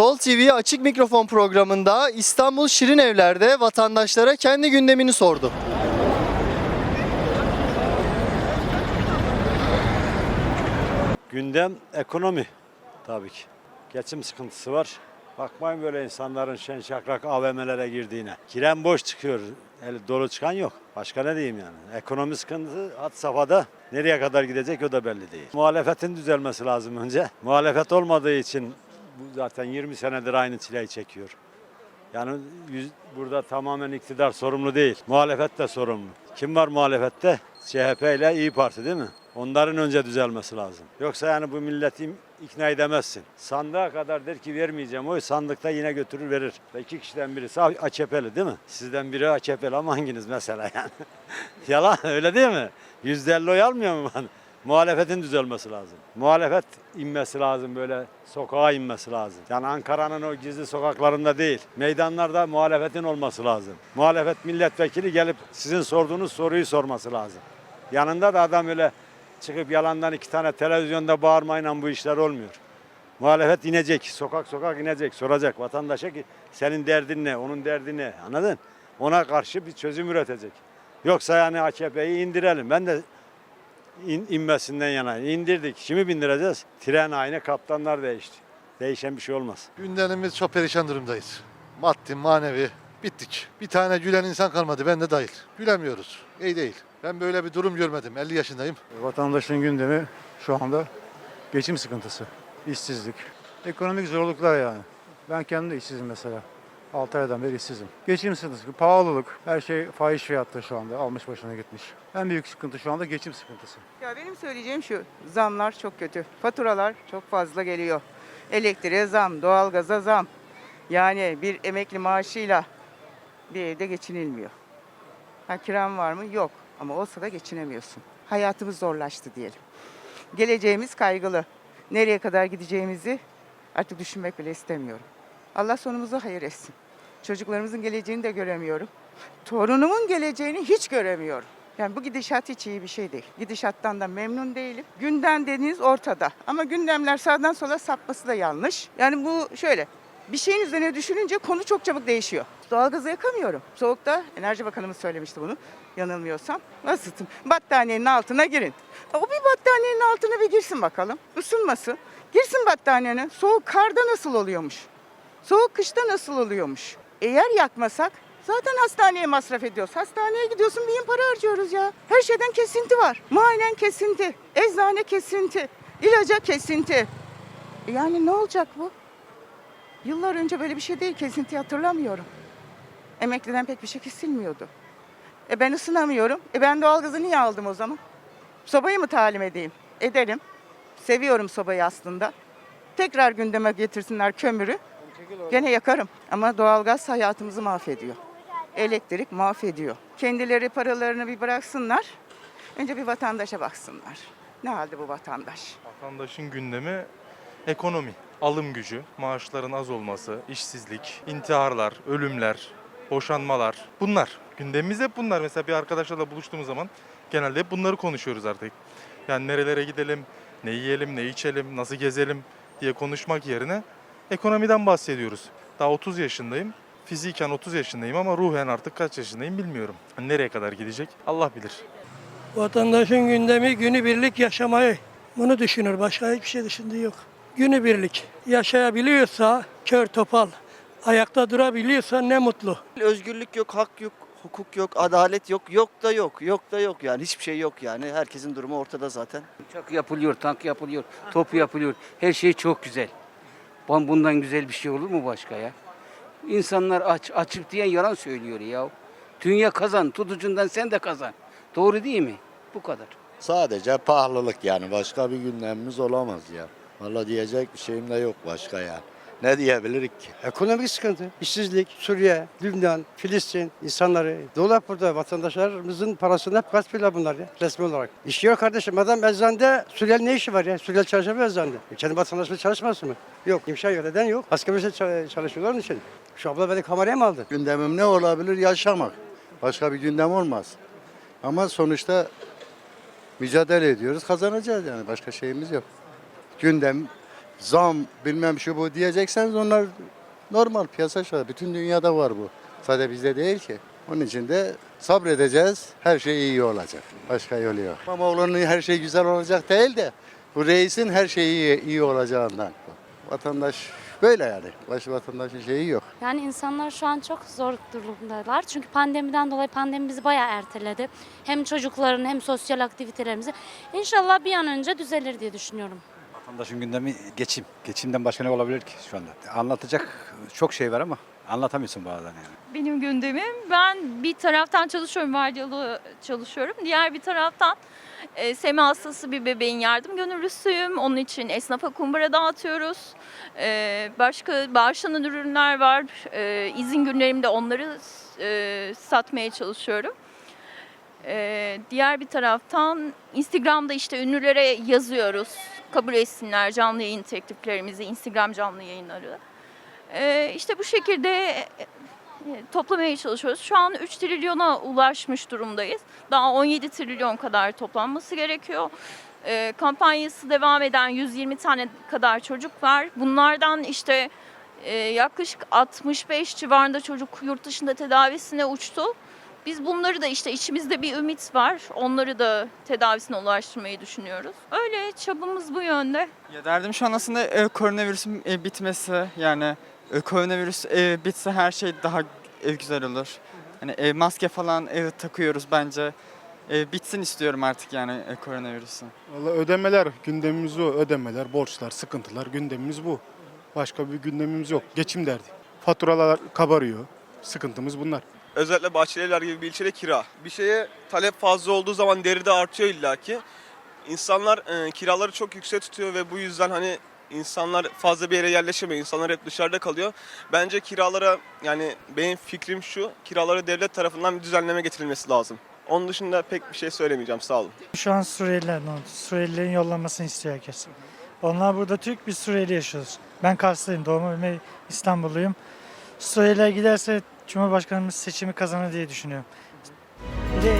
Sol TV Açık Mikrofon programında İstanbul Şirin Evler'de vatandaşlara kendi gündemini sordu. Gündem ekonomi tabii ki. Geçim sıkıntısı var. Bakmayın böyle insanların şen şakrak AVM'lere girdiğine. Giren boş çıkıyor. El dolu çıkan yok. Başka ne diyeyim yani. Ekonomi sıkıntısı hat safhada. Nereye kadar gidecek o da belli değil. Muhalefetin düzelmesi lazım önce. Muhalefet olmadığı için bu zaten 20 senedir aynı çileyi çekiyor. Yani yüz- burada tamamen iktidar sorumlu değil. Muhalefet de sorumlu. Kim var muhalefette? CHP ile İyi Parti değil mi? Onların önce düzelmesi lazım. Yoksa yani bu milleti ikna edemezsin. Sandığa kadar der ki vermeyeceğim oy sandıkta yine götürür verir. Ve iki kişiden birisi AKP'li değil mi? Sizden biri AKP'li ama hanginiz mesela yani? Yalan öyle değil mi? Yüzde elli oy almıyor mu bana? Muhalefetin düzelmesi lazım. Muhalefet inmesi lazım böyle sokağa inmesi lazım. Yani Ankara'nın o gizli sokaklarında değil. Meydanlarda muhalefetin olması lazım. Muhalefet milletvekili gelip sizin sorduğunuz soruyu sorması lazım. Yanında da adam öyle çıkıp yalandan iki tane televizyonda bağırmayla bu işler olmuyor. Muhalefet inecek, sokak sokak inecek, soracak vatandaşa ki senin derdin ne, onun derdi ne, anladın? Ona karşı bir çözüm üretecek. Yoksa yani AKP'yi indirelim. Ben de in, inmesinden yana indirdik. Şimdi bindireceğiz. Tren aynı, kaptanlar değişti. Değişen bir şey olmaz. Gündemimiz çok perişan durumdayız. Maddi, manevi bittik. Bir tane gülen insan kalmadı ben de dahil. Gülemiyoruz. İyi değil. Ben böyle bir durum görmedim. 50 yaşındayım. Vatandaşın gündemi şu anda geçim sıkıntısı, işsizlik, ekonomik zorluklar yani. Ben kendim de işsizim mesela. 6 aydan beri işsizim. Geçim sıkıntısı, pahalılık, her şey fahiş fiyatta şu anda almış başına gitmiş. En büyük sıkıntı şu anda geçim sıkıntısı. Ya benim söyleyeceğim şu, zamlar çok kötü. Faturalar çok fazla geliyor. Elektriğe zam, doğalgaza zam. Yani bir emekli maaşıyla bir evde geçinilmiyor. Ha kiran var mı? Yok. Ama olsa da geçinemiyorsun. Hayatımız zorlaştı diyelim. Geleceğimiz kaygılı. Nereye kadar gideceğimizi artık düşünmek bile istemiyorum. Allah sonumuzu hayır etsin. Çocuklarımızın geleceğini de göremiyorum. Torunumun geleceğini hiç göremiyorum. Yani bu gidişat hiç iyi bir şey değil. Gidişattan da memnun değilim. Gündem dediğiniz ortada. Ama gündemler sağdan sola sapması da yanlış. Yani bu şöyle. Bir şeyin üzerine düşününce konu çok çabuk değişiyor. Doğalgazı yakamıyorum. Soğukta Enerji Bakanımız söylemişti bunu yanılmıyorsam. Isıtın. Battaniyenin altına girin. O bir battaniyenin altına bir girsin bakalım. Isınmasın. Girsin battaniyenin. Soğuk karda nasıl oluyormuş? Soğuk kışta nasıl oluyormuş? Eğer yakmasak zaten hastaneye masraf ediyoruz. Hastaneye gidiyorsun bin para harcıyoruz ya. Her şeyden kesinti var. Muayenen kesinti, eczane kesinti, ilaca kesinti. Yani ne olacak bu? Yıllar önce böyle bir şey değil. Kesinti hatırlamıyorum. Emekliden pek bir şey kesilmiyordu. E ben ısınamıyorum. E ben doğalgazı niye aldım o zaman? Sobayı mı talim edeyim? Ederim. Seviyorum sobayı aslında. Tekrar gündeme getirsinler kömürü. Gene yakarım. Ama doğalgaz hayatımızı mahvediyor. Elektrik mahvediyor. Kendileri paralarını bir bıraksınlar. Önce bir vatandaşa baksınlar. Ne halde bu vatandaş? Vatandaşın gündemi ekonomi, alım gücü, maaşların az olması, işsizlik, intiharlar, ölümler, boşanmalar. Bunlar. Gündemimiz hep bunlar. Mesela bir arkadaşlarla buluştuğumuz zaman genelde hep bunları konuşuyoruz artık. Yani nerelere gidelim, ne yiyelim, ne içelim, nasıl gezelim diye konuşmak yerine ekonomiden bahsediyoruz. Daha 30 yaşındayım. Fiziken 30 yaşındayım ama ruhen artık kaç yaşındayım bilmiyorum. Nereye kadar gidecek Allah bilir. Vatandaşın gündemi günübirlik yaşamayı. Bunu düşünür. Başka hiçbir şey düşündüğü yok. Günübirlik yaşayabiliyorsa kör topal, ayakta durabiliyorsa ne mutlu. Özgürlük yok, hak yok, hukuk yok, adalet yok, yok da yok, yok da yok yani hiçbir şey yok yani. Herkesin durumu ortada zaten. Uçak yapılıyor, tank yapılıyor, top yapılıyor. Her şey çok güzel. Bundan güzel bir şey olur mu başka ya? İnsanlar aç, açık diyen yalan söylüyor ya. Dünya kazan, tutucundan sen de kazan. Doğru değil mi? Bu kadar. Sadece pahalılık yani başka bir gündemimiz olamaz ya. Valla diyecek bir şeyim de yok başka ya. Ne diyebilirik ki? Ekonomik sıkıntı, işsizlik, Suriye, Lübnan, Filistin insanları. Dolar burada vatandaşlarımızın parasını hep gaspıyla bunlar ya resmi olarak. İş yok kardeşim adam eczanede Suriyeli ne işi var ya? Suriyeli çalışamıyor eczanede. E, kendi vatandaşları çalışmasın mı? Yok imkan yok neden yok? Asgari ücretle ça- çalışıyorlar onun için. Şu abla beni kameraya mı aldı? Gündemim ne olabilir? Yaşamak. Başka bir gündem olmaz. Ama sonuçta mücadele ediyoruz, kazanacağız yani. Başka şeyimiz yok. Gündem zam bilmem şu bu diyecekseniz onlar normal piyasa şartı. Bütün dünyada var bu. Sadece bizde değil ki. Onun için de sabredeceğiz. Her şey iyi olacak. Başka yolu yok. İmamoğlu'nun her şey güzel olacak değil de bu reisin her şeyi iyi olacağından. Vatandaş böyle yani. Başı vatandaşın şeyi yok. Yani insanlar şu an çok zor durumdalar. Çünkü pandemiden dolayı pandemi bizi bayağı erteledi. Hem çocukların hem sosyal aktivitelerimizi. İnşallah bir an önce düzelir diye düşünüyorum. Vatandaşın gündemi geçim. Geçimden başka ne olabilir ki şu anda? Anlatacak çok şey var ama anlatamıyorsun bazen yani. Benim gündemim ben bir taraftan çalışıyorum, vardiyalı çalışıyorum. Diğer bir taraftan e, semi hastası bir bebeğin yardım gönüllüsüyüm. Onun için esnafa kumbara dağıtıyoruz. E, başka bağışlanan ürünler var. E, izin günlerimde onları e, satmaya çalışıyorum. E, diğer bir taraftan Instagram'da işte ünlülere yazıyoruz. Kabul etsinler canlı yayın tekliflerimizi, Instagram canlı yayınları. E, işte bu şekilde e, toplamaya çalışıyoruz. Şu an 3 trilyona ulaşmış durumdayız. Daha 17 trilyon kadar toplanması gerekiyor. Ee, kampanyası devam eden 120 tane kadar çocuk var. Bunlardan işte e, yaklaşık 65 civarında çocuk yurt dışında tedavisine uçtu. Biz bunları da işte içimizde bir ümit var. Onları da tedavisine ulaştırmayı düşünüyoruz. Öyle çabamız bu yönde. Ya derdim şu an aslında e, koronavirüsün e, bitmesi yani e, koronavirüs e, bitse her şey daha e, güzel olur. Hani e, maske falan e, takıyoruz bence. E, bitsin istiyorum artık yani e, koronavirüsün. Valla ödemeler gündemimiz o. Ödemeler, borçlar, sıkıntılar gündemimiz bu. Başka bir gündemimiz yok. Geçim derdi. Faturalar kabarıyor. Sıkıntımız bunlar. Özellikle Bahçelievler gibi bir ilçede kira. Bir şeye talep fazla olduğu zaman değeri de artıyor illaki. İnsanlar e, kiraları çok yüksek tutuyor ve bu yüzden hani insanlar fazla bir yere yerleşemiyor. İnsanlar hep dışarıda kalıyor. Bence kiralara yani benim fikrim şu. Kiralara devlet tarafından bir düzenleme getirilmesi lazım. Onun dışında pek bir şey söylemeyeceğim. Sağ olun. Şu an Suriyeliler ne oldu? Suriyelilerin yollanmasını istiyor herkes. Onlar burada Türk, biz Suriyeli yaşıyoruz. Ben Karslıyım, doğma büyüme İstanbulluyum. Suriyeliler giderse Cumhurbaşkanımız seçimi kazanır diye düşünüyorum. Bir de